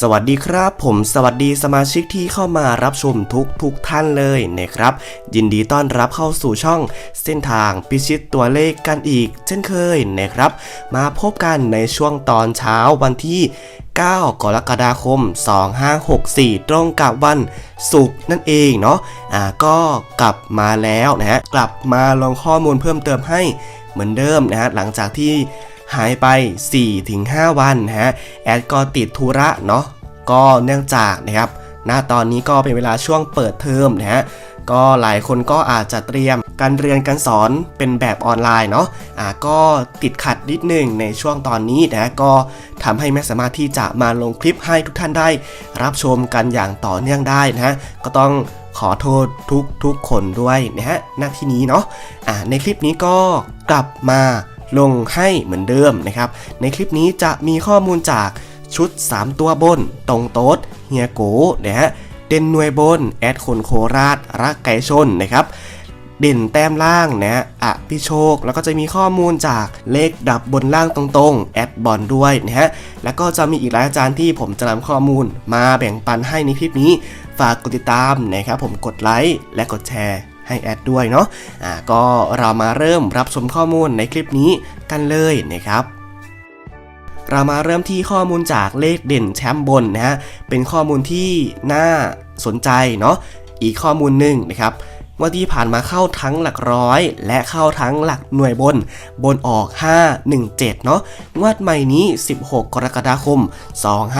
สวัสดีครับ ผมสวัสดีสมาชิกที่เข้ามารับชมทุกทุกท่านเลยนะครับ ยินดีต้อนรับเข้าสู่ช่องเส้นทางพิชิตตัวเลขกันอีก เช่นเคยนะครับ มาพบกันในช่วงตอนเช้าวันที่ 9 กรกฎาคม 2564 ตรงกับวันศุกร์นั่นเองเนาะอ่าก็กลับมาแล้วนะฮะกลับมาลงข้อมูลเพิ่มเติมให้เหมือนเดิมนะฮะหลังจากที่ หายไป 4-5 วันนะฮะแอดก็ติดธุระเนาะก็เนื่องจากนะครับหน้าตอนนี้ก็เป็นเวลาช่วงเปิดเทอมนะฮะก็หลายคนก็อาจจะเตรียมการเรียนการสอนเป็นแบบออนไลน์เนาะอ่าก็ติดขัดนิดหนึ่งในช่วงตอนนี้นะก็ทำให้ไม่สามารถที่จะมาลงคลิปให้ทุกท่านได้ รับชมกันอย่างต่อเนื่องได้นะฮะก็ต้องขอโทษทุกทุกคนด้วยนะฮะหน้าที่นี้เนาะอ่าในคลิปนี้ก็กลับมา ลงให้เหมือนเดิมนะครับ ในคลิปนี้จะมีข้อมูลจากชุด 3 ตัวบน ตรงโต๊ดเฮียโกนะฮะเด่นหน่วยบน แอดคนโคราช รักไก่ชนนะครับเด่นแต้มล่างนะฮะอะพี่โชค แล้วก็จะมีข้อมูลจากเลขดับบนล่างตรงๆ แอดบอลด้วยนะฮะ แล้วก็จะมีอีกหลายอาจารย์ที่ผมจะนำข้อมูลมาแบ่งปันให้ในคลิปนี้ ฝากกดติดตามนะครับผมกดไลค์และกดแชร์ ให้แอดด้วยเนาะอ่าก็เรามาเริ่มรับชมข้อมูลในคลิปนี้กันเลยนะครับเรามาเริ่มที่ข้อมูลจากเลขเด่นแชมป์บนนะฮะเป็นข้อมูลที่น่าสนใจเนาะอีกข้อมูลหนึ่งนะครับว่าที่ผ่านมาเข้าทั้งหลักร้อย และเข้าทั้งหลักหน่วยบน บนออก 517 เนาะงวดใหม่นี้ 16 กรกฎาคม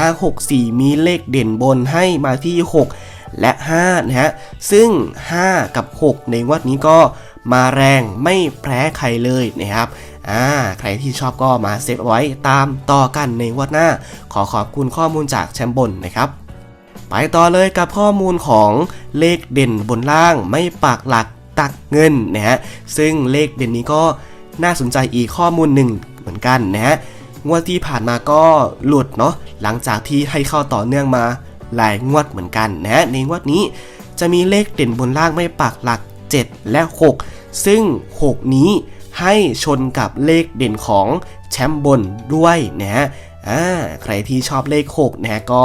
2564 มีเลขเด่นบนให้มาที่ 6 และ5นะฮะ ซึ่ง 5 กับ 6 ในงวดนี้ก็มาแรงไม่แพ้ใครเลยนะครับอ่าใครที่ชอบก็มาเซฟเอาไว้ตามต่อกันในงวดหน้า ขอขอบคุณข้อมูลจากแชมป์บนนะครับไปต่อเลยกับข้อมูลของเลขเด่นบนล่างไม่ปากหลักตักเงินนะฮะซึ่งเลขเด่นนี้ก็น่าสนใจอีกข้อมูลหนึ่งเหมือนกันนะฮะงวดที่ผ่านมาก็หลุดเนาะหลังจากที่ให้เข้าต่อเนื่องมา หลายงวดเหมือนกันนะฮะในงวดนี้จะมีเลขเด่นบนล่างไม่ปากหลัก 7 และ 6 ซึ่ง 6 นี้ให้ชนกับเลขเด่นของแชมป์บนด้วยนะฮะอ่าใครที่ชอบเลข 6นะฮะก็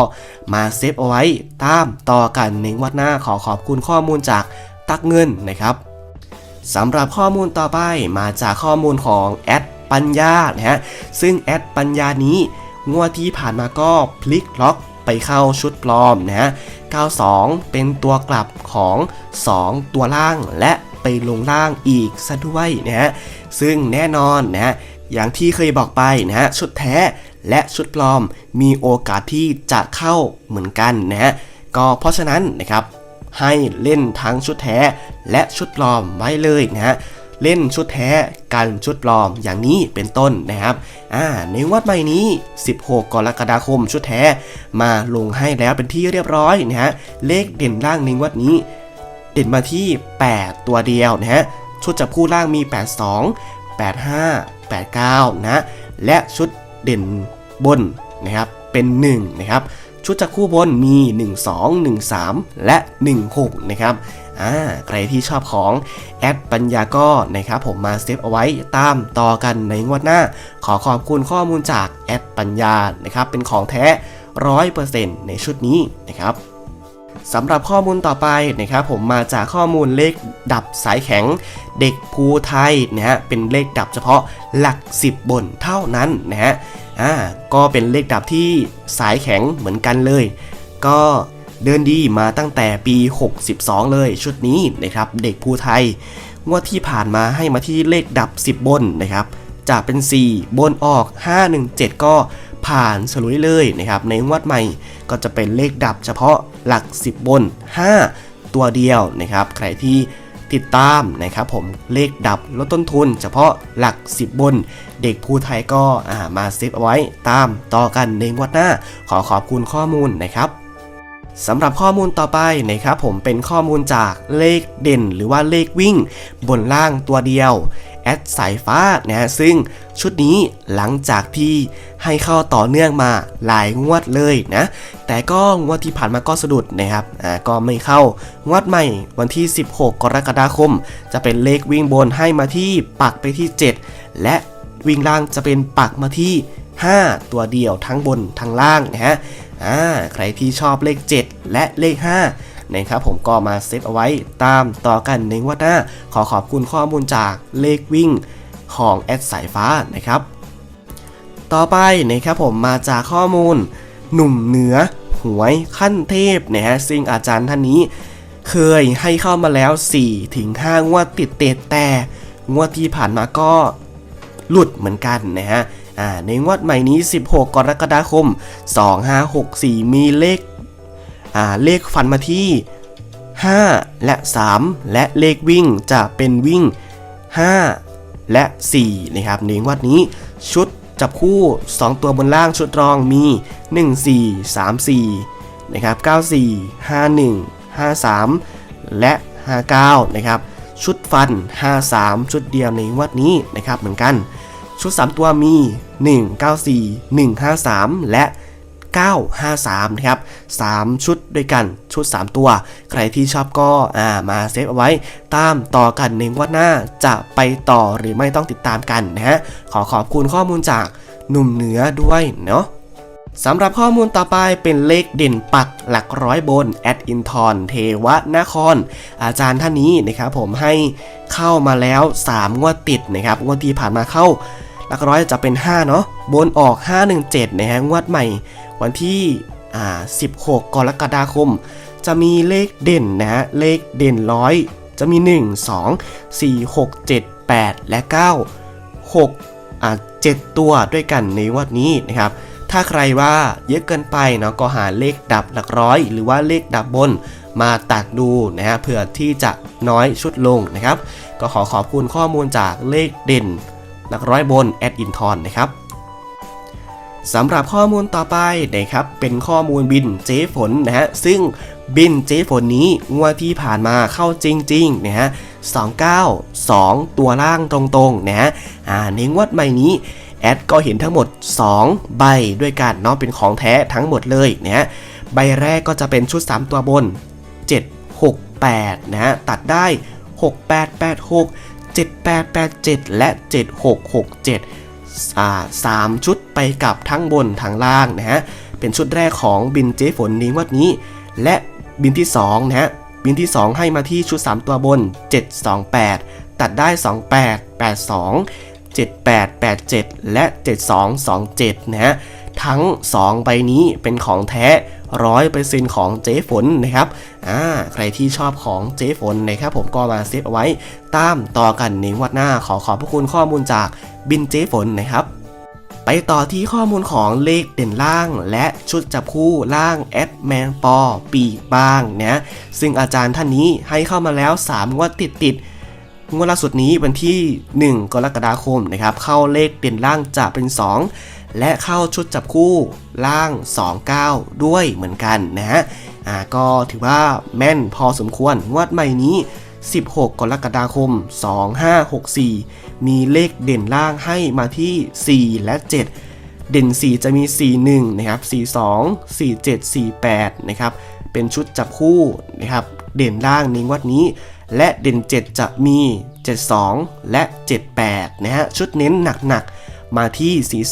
มาเซฟเอาไว้ตามต่อกันในงวัดหน้าขอขอบคุณข้อมูลจากตักเงินนะครับสำหรับข้อมูลต่อไปมาจากข้อมูลของแอดปัญญานะฮะซึ่งแอดปัญญานี้งวดที่ผ่านมาก็พลิกล็อก ไปเข้าชุดปลอมนะฮะ 92 เป็นตัวกลับของ 2 ตัวล่างและไปลงล่างอีกซะด้วยนะฮะ ซึ่งแน่นอนนะฮะ อย่างที่เคยบอกไปนะฮะ ชุดแท้และชุดปลอมมีโอกาสที่จะเข้าเหมือนกันนะฮะ ก็เพราะฉะนั้นนะครับให้เล่นทั้งชุดแท้และชุดปลอมไว้เลยนะฮะ เล่นชุดแท้กันชุดปลอมอย่างนี้เป็นต้นนะครับอ่าในวัดใหม่นี้ 16 กรกฎาคมชุดแท้มาลงให้แล้วเป็นที่เรียบร้อยนะฮะเลขเด่นล่างในงวัดนี้ เด่นมาที่ 8 ตัวเดียวนะฮะชุดจับคู่ล่างมี 82 85 89 นะ และชุดเด่นบนนะครับเป็น 1 นะครับ ชุดจับคู่บนมี 1 2 1 3 และ 1 6 นะครับ อ่าใครที่ชอบของแอดปัญญาก็นะครับผมมาเซฟเอาไว้ตามต่อกันในงวดหน้า ขอขอบคุณข้อมูลจากแอดปัญญานะครับเป็นของแท้100%ในชุดนี้นะครับสำหรับข้อมูลต่อไปนะครับผมมาจากข้อมูลเลขดับสายแข็ง เด็กภูไทยนะฮะเป็นเลขดับเฉพาะหลัก 10 บนเท่านั้นนะฮะอ่าก็เป็นเลขดับที่สายแข็งเหมือนกันเลย ก็ เดินดีมาตั้งแต่ปี 62 เลยชุดนี้นะครับเด็กภูไทยงวดที่ผ่านมาให้มาที่เลขดับ 10 บนนะครับจะเป็น 4 บนออก 517 ก็ผ่านสลุยเลยนะครับในงวดใหม่ก็จะเป็นเลขดับเฉพาะหลัก 10 บน 5 ตัวเดียวนะครับใครที่ติดตามนะครับผมเลขดับลดต้นทุน เฉพาะหลัก 10 บน เด็กภูไทยก็ามาเซฟเอาไว้ตามต่อกันในงวดหน้า ขอขอบคุณข้อมูลนะครับ สำหรับข้อมูลต่อไปนะครับผมเป็นข้อมูลจากเลขเด่น หรือว่าเลขวิ่ง บนล่างตัวเดียวแอดสายฟ้านะฮะซึ่งชุดนี้หลังจากที่ให้เข้าต่อเนื่องมาหลายงวดเลยนะ แต่ก็งวดที่ผ่านมาก็สะดุดนะครับอ่าก็ไม่เข้างวดใหม่วันที่ 16 กรกฎาคม จะเป็นเลขวิ่งบนให้มาที่ปักไปที่ 7 และวิ่งล่างจะเป็นปักมาที่ 5 ตัวเดียวทั้งบนทั้งล่างนะฮะ อ่าใครที่ชอบเลข 7 และเลข 5 นะครับผมก็มาเซตเอาไว้ตามต่อกันในงวันหน้า ขอขอบคุณข้อมูลจากเลขวิ่งของแอดสายฟ้านะครับ ต่อไปนะครับผมมาจากข้อมูล หนุ่มเหนือหวยขั้นเทพนะฮะซึ่งอาจารย์ท่านนี้ เคยให้เข้ามาแล้ว4ถึง5งวดติดเตดแต่งวดที่ผ่านมาก็หลุดเหมือนกันนะฮะ อ่าในงวดใหม่นี้ 16 กรกฎาคม 2564 มีเลขอ่าเลขฟันมาที่ 5 และ 3 และเลขวิ่งจะเป็นวิ่ง 5 และ 4 นะครับในงวดนี้ชุดจับคู่ 2 ตัวบนล่างชุดรองมี 1 4 3 4 นะครับ 94 51 53 และ 59 นะครับ ชุดฟัน 53 ชุดเดียวในงวดนี้นะครับเหมือนกัน ชุด 3 ตัวมี 194 153 และ 953 นะครับ 3 ชุดด้วยกันชุด 3 ตัว ใครที่ชอบก็อ่ามาเซฟเอาไว้ ตามต่อกันในงวดหน้าจะไปต่อหรือไม่ต้องติดตามกันนะฮะ ขอขอบคุณข้อมูลจากหนุ่มเหนือด้วยเนาะสำหรับข้อมูลต่อไปเป็นเลขเด่นปักหลักร้อยบนแอดอินทรเทวนคร อาจารย์ท่านนี้นะครับผมให้เข้ามาแล้ว 3 งวดติดนะครับ งวดที่ผ่านมาเข้า หลักร้อยจะเป็น 5 เนาะ บนออก 517 นะฮะ งวดใหม่ วันที่อ่า16 กรกฎาคม จะมีเลขเด่นนะฮะ เลขเด่นร้อย จะมี 1 2 4 6 7 8 และ 9 6อ่า7ตัวด้วยกันในวันนี้นะครับ ถ้าใครว่าเยอะเกินไปเนาะ ก็หาเลขดับหลักร้อย หรือว่าเลขดับบนมาตัดดูนะฮะ เผื่อที่จะน้อยชุดลงนะครับ ก็ขอขอบคุณข้อมูลจากเลขเด่น หลักร้อยบนแอดอินทอนนะครับสำหรับข้อมูลต่อไปนะครับเป็นข้อมูลบินเจ๊ฝนนะฮะซึ่งบินเจ๊ฝนนี้งวดที่ผ่านมาเข้าจริงๆนะฮะ29 2 ตัวล่างตรงๆนะฮะในงวดใหม่นี้แอดก็เห็นทั้งหมด 2 ใบด้วยกันเนาะเป็นของแท้ทั้งหมดเลยนะฮะใบแรกก็จะเป็นชุด 3 ตัวบน 7 6 8นะฮะตัดได้ 6 8 8 6 7 8 8 7 และ 7 6 6 7อ่าสามชุดไปกับทั้งบนทั้งล่างนะฮะ เป็นชุดแรกของบินเจ๊ฝนนี้วันนี้ และบินที่2นะฮะ บินที่ 2 ให้มาที่ชุด 3 ตัวบน 728 ตัดได้ 28 82 7887 และ 7227 นะฮะ ทั้ง 2 ใบนี้เป็นของแท้ 100%ของเจ๊ฝนนะครับอ่าใครที่ชอบของเจ๊ฝนนะครับผมก็มาเซฟเอาไว้ตามต่อกันในวัดหน้าขอขอบพระคุณข้อมูลจากบินเจ๊ฝนนะครับไปต่อที่ข้อมูลของเลขเด่นล่าง และชุดจับคู่ล่างแอดแมงปอปีบ้างนะซึ่งอาจารย์ท่านนี้ให้เข้ามาแล้ว 3 งวดติดติดงวดล่าสุดนี้วันที่ 1 กรกฎาคมนะครับเข้าเลขเด่นล่างจะเป็น 2 และเข้าชุดจับคู่ล่าง 29 ด้วยเหมือนกันนะฮะอ่าก็ถือว่าแม่นพอสมควรงวดใหม่นี้ 16 กรกฎาคม 2564 มีเลขเด่นล่างให้มาที่ 4 และ 7 เด่น 4 จะมี 41 นะครับ 42 47 48 นะครับ เป็นชุดจับคู่นะครับ เด่นล่างในงวดนี้ และเด่น 7 จะมี 72 และ 78 นะฮะ ชุดเน้นหนักๆ มาที่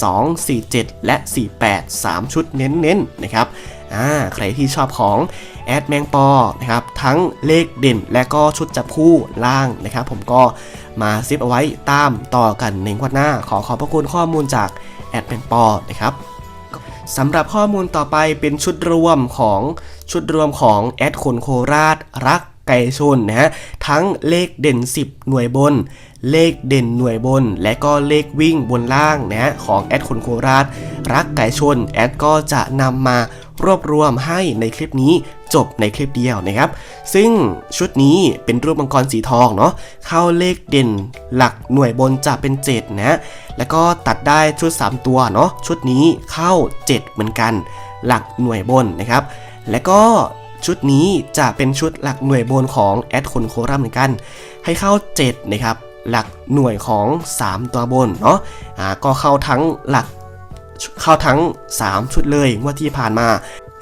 42 47 และ 48 3 ชุดเน้นๆนะครับอ่าใครที่ชอบของแอดแมงปอนะครับทั้งเลขเด่นและก็ชุดจับคู่ล่างนะครับผมก็มาซิปเอาไว้ตามต่อกันในงวดหน้า ขอขอบพระคุณข้อมูลจากแอดแมงปอนะครับสำหรับข้อมูลต่อไปเป็นชุดรวมของชุดรวมของแอดคนโคราชรัก ไก่ชนนะฮะทั้งเลขเด่น 10 หน่วยบน เลขเด่นหน่วยบน และก็เลขวิ่งบนล่างนะฮะของแอดคนโคราช รักไก่ชนแอดก็จะนำมารวบรวมให้ในคลิปนี้จบในคลิปเดียวนะครับ ซึ่งชุดนี้เป็นรูปมังกรสีทองเนาะเข้าเลขเด่นหลักหน่วยบนจะเป็น 7 นะ แล้วก็ตัดได้ชุด 3 ตัวเนาะชุดนี้เข้า 7 เหมือนกัน หลักหน่วยบนนะครับ และก็ ชุดนี้จะเป็นชุดหลักหน่วยบนของแอดคนโคราชเหมือนกัน ให้เข้า 7 นะครับ หลักหน่วยของ 3 ตัวบนเนาะอ่าก็เข้าทั้งหลักเข้าทั้ง 3 ชุดเลยว่าที่ผ่านมา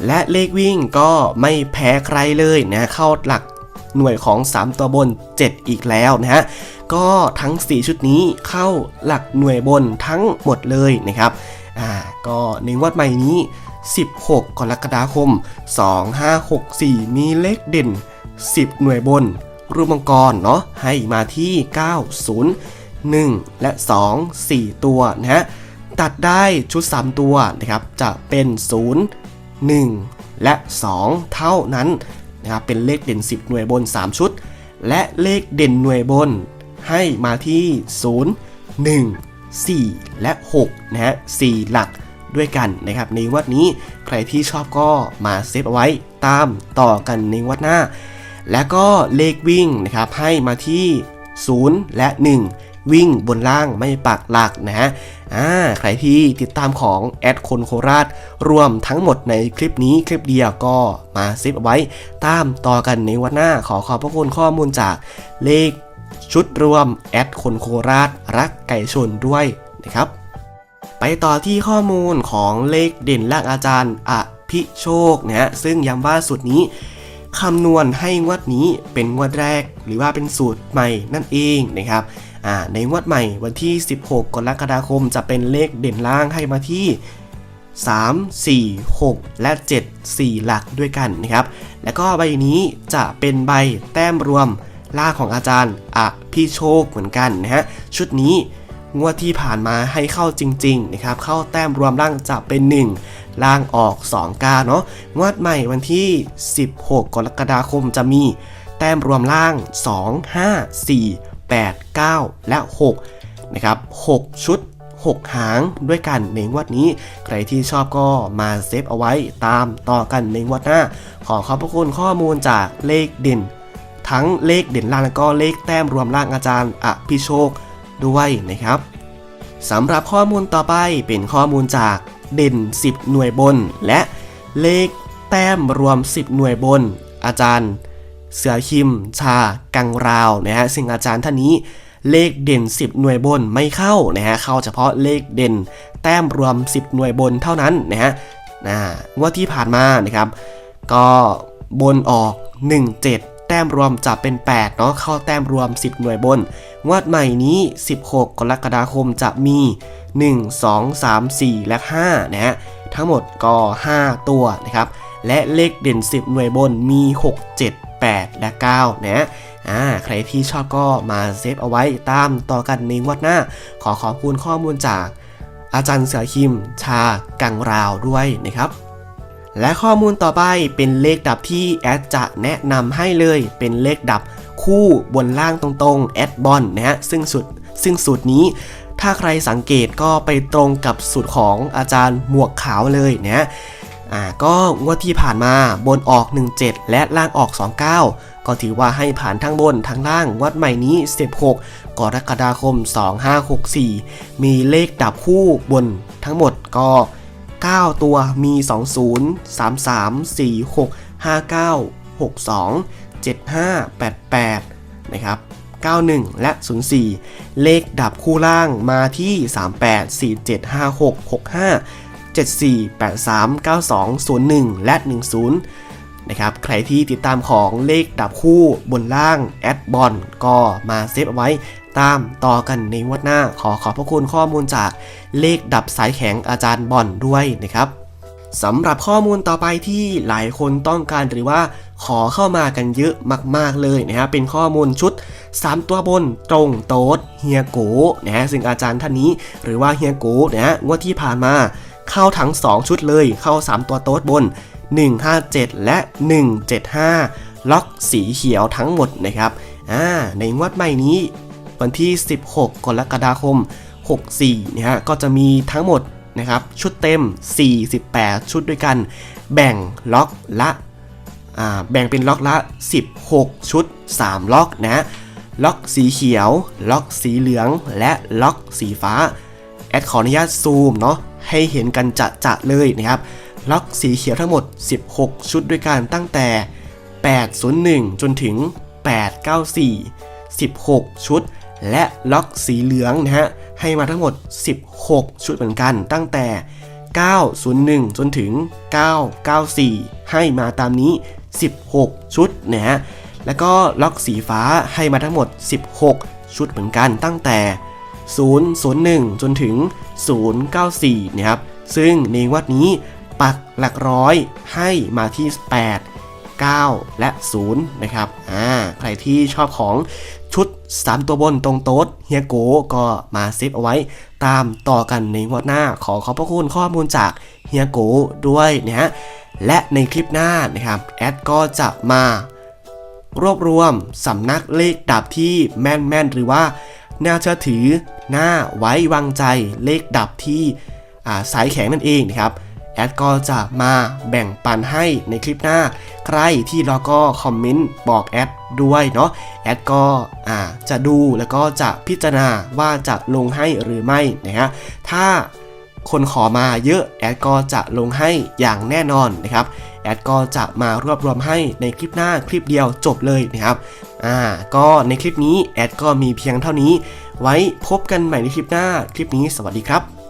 และเลขวิ่งก็ไม่แพ้ใครเลยนะเข้าหลักหน่วยของ 3 ตัวบน 7 อีกแล้วนะฮะ ก็ทั้ง 4 ชุดนี้เข้าหลักหน่วยบนทั้งหมดเลยนะครับ อ่า ก็ในงวดใหม่นี้ 16 กรกฎาคม 2564 มีเลขเด่น 10 หน่วยบน รูปมังกรเนาะให้มาที่ 9 0 1 และ 2 4 ตัวนะฮะตัดได้ชุด 3 ตัวนะครับ จะเป็น 0 1 และ 2 เท่านั้นนะครับเป็นเลขเด่น 10 หน่วยบน 3 ชุด และเลขเด่นหน่วยบน ให้มาที่ 0 1 4 และ6นะฮะ4หลัก ด้วยกันนะครับในวัดนี้ใครที่ชอบก็มาเซฟเอาไว้ตามต่อกันในวัดหน้า และก็เลขวิ่งนะครับให้มาที่ 0 และ 1วิ่งบนล่างไม่ปักหลักนะฮะอ่าใครที่ติดตามของแอดคนโคราช รวมทั้งหมดในคลิปนี้คลิปเดียวก็มาเซฟเอาไว้ ตามต่อกันในวันหน้าขอขอบพระคุณข้อมูลจากเลขชุดรวมแอดคนโคราช รักไก่ชนด้วยนะครับ ไปต่อที่ข้อมูลของเลขเด่นล่างอาจารย์อภิโชคนะซึ่งย้ำว่าสูตรนี้คำนวณให้งวดนี้เป็นงวดแรก หรือว่าเป็นสูตรใหม่นั่นเองนะครับในงวดใหม่วันที่ 16 กรกฎาคมจะเป็นเลขเด่นล่างให้มาที่ 3 4 6 และ 7 4 หลักด้วยกันนะครับ แล้วก็ใบนี้จะเป็นใบแต้มรวมล่าของอาจารย์อภิโชคเหมือนกันนะฮะ ชุดนี้ งวดที่ผ่านมาให้เข้าจริงๆนะครับเข้าแต้มรวมล่างจะเป็น 1 ล่างออก 2 กาเนาะงวดใหม่วันที่ 16 กรกฎาคมจะมีแต้มรวมล่าง 2 5 4 8 9 และ 6 นะครับ 6 ชุด 6 หางด้วยกันในงวดนี้ ใครที่ชอบก็มาเซฟเอาไว้ตามต่อกันในงวดหน้า ขอขอบพระคุณข้อมูลจากเลขเด่น ทั้งเลขเด่นล่างและก็เลขแต้มรวมล่างอาจารย์อภิโชค ด้วยนะครับสำหรับข้อมูลต่อไปเป็นข้อมูลจากเด่น 10 หน่วยบน และเลขแต้มรวม 10 หน่วยบน อาจารย์ เสือคิม ชา กังราวนะฮะซึ่งอาจารย์ท่านนี้เลขเด่น 10 หน่วยบนไม่เข้านะฮะเข้าเฉพาะเลขเด่น แต้มรวม 10 หน่วยบนเท่านั้นนะฮะนะงวดที่ผ่านมานะครับ ก็บนออก 17 ต้มรวมจะเป็น 8 เนาะเข้าแต้มรวม 10 หน่วยบน งวดใหม่นี้ 16 กรกฎาคมจะมี 1 2 3 4 และ 5 นะฮะ ทั้งหมดก็ 5 ตัวนะครับ และเลขเด่น 10 หน่วยบนมี 6 7 8 และ 9 นะฮะอ่าใครที่ชอบก็มาเซฟเอาไว้ตามต่อกันในงวดหน้า ขอขอบคุณข้อมูลจากอาจารย์เสือคิม ชากังราวด้วยนะครับ และข้อมูลต่อไปเป็นเลขดับที่แอดจะแนะนำให้เลย เป็นเลขดับคู่บนล่างตรงๆแอดบอลนะฮะซึ่งสุดซึ่งสูตรนี้ถ้าใครสังเกตก็ไปตรงกับสูตรของอาจารย์หมวกขาวเลยนะอ่าก็งวดที่ผ่านมาบนออก 17 และล่างออก 29 ก็ถือว่าให้ผ่านทั้งบนทั้งล่างงวัดใหม่นี้ 16 กรกฎาคม 2564 มีเลขดับคู่บนทั้งหมดก็ 9 ตัวมี 20 33 46 59 62 75 88 นะครับ 91 และ 04 เลขดับคู่ล่างมาที่ 38 47 56 65 74 83 92 01 และ 10 นะครับใครที่ติดตามของเลขดับคู่บนล่างแอดบอลก็มาเซฟเอาไว้ตามต่อกันในงวดหน้าขอขอบพระคุณข้อมูลจากเลขดับสายแข็งอาจารย์บอลด้วยนะครับสำหรับข้อมูลต่อไปที่หลายคนต้องการหรือว่าขอเข้ามากันเยอะมาก ๆเลยนะฮะเป็นข้อมูลชุด 3 ตัวบนตรงโต๊ดเฮียโกนะฮะซึ่งอาจารย์ท่านนี้ หรือว่าเฮียโกนะฮะงวดที่ผ่านมาเข้าทั้ง 2 ชุดเลยเข้า 3 ตัวโต๊ดบน 157 และ 175 ล็อกสีเขียวทั้งหมดนะครับอ่าในงวดใหม่นี้ วันที่ 16 กรกฎาคม 64 นะฮะก็จะมีทั้งหมดนะครับชุดเต็ม 48 ชุดด้วยกัน แบ่งล็อกละอ่าแบ่งเป็นล็อกละ 16 ชุด 3 ล็อกนะ ล็อกสีเขียว ล็อกสีเหลือง และล็อกสีฟ้า แอดขออนุญาตซูมเนาะให้เห็นกันจะจะๆเลยนะครับ ล็อกสีเขียวทั้งหมด 16 ชุดด้วยกันตั้งแต่ 801 จนถึง 894 16 ชุด และล็อกสีเหลืองนะฮะให้มาทั้งหมด 16 ชุดเหมือนกันตั้งแต่ 901 จนถึง 994 ให้มาตามนี้ 16 ชุดนะฮะแล้วก็ล็อกสีฟ้าให้มาทั้งหมด 16 ชุดเหมือนกันตั้งแต่ 001 จนถึง 094 นะครับ ซึ่งในวัดนี้ ปักหลักร้อยให้มาที่ 8 9 และ 0 นะครับ อ่า ใครที่ชอบของชุด 3 ตัวบนตรงโต๊ดเฮียโกก็มาเซฟเอาไว้ตามต่อกันในงวดหน้าขอขอบพระคุณข้อมูลจากเฮียโกด้วยนะฮะ และในคลิปหน้านะครับ แอดก็จะมารวบรวมสำนักเลขดับที่แม่นๆ หรือว่าน่าเชื่อถือน่าไว้วางใจเลขดับที่อ่าสายแข็งนั่นเองนะครับ แอดก็จะมาแบ่งปันให้ในคลิปหน้า ใครที่รอก็คอมเมนต์บอกแอดด้วยเนาะแอดก็อ่าจะดูแล้วก็จะพิจารณาว่าจะลงให้หรือไม่นะฮะถ้าคนขอมาเยอะแอดก็จะลงให้อย่างแน่นอนนะครับแอดก็จะมารวบรวมให้ในคลิปหน้าคลิปเดียวจบเลยนะครับอ่าก็ในคลิปนี้แอดก็มีเพียงเท่านี้ ไว้พบกันใหม่ในคลิปหน้าคลิปนี้สวัสดีครับ